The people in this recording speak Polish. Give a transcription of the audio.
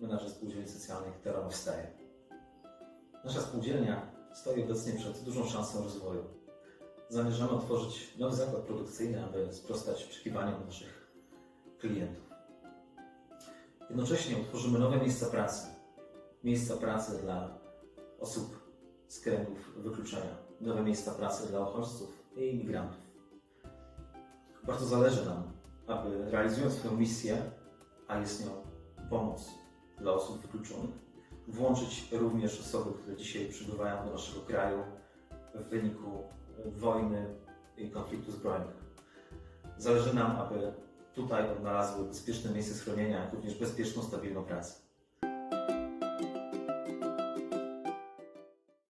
menażer spółdzielni socjalnych Teranów Staje. Nasza spółdzielnia stoi obecnie przed dużą szansą rozwoju. Zamierzamy otworzyć nowy zakład produkcyjny, aby sprostać oczekiwaniom naszych klientów. Jednocześnie utworzymy nowe miejsca pracy. Miejsca pracy dla osób z kręgów wykluczenia, nowe miejsca pracy dla uchodźców i imigrantów. Bardzo zależy nam, aby realizując swoją misję, a jest nią pomoc dla osób wykluczonych, włączyć również osoby, które dzisiaj przybywają do naszego kraju w wyniku wojny i konfliktu zbrojnych. Zależy nam, aby tutaj odnalazły bezpieczne miejsce schronienia, jak również bezpieczną, stabilną pracę.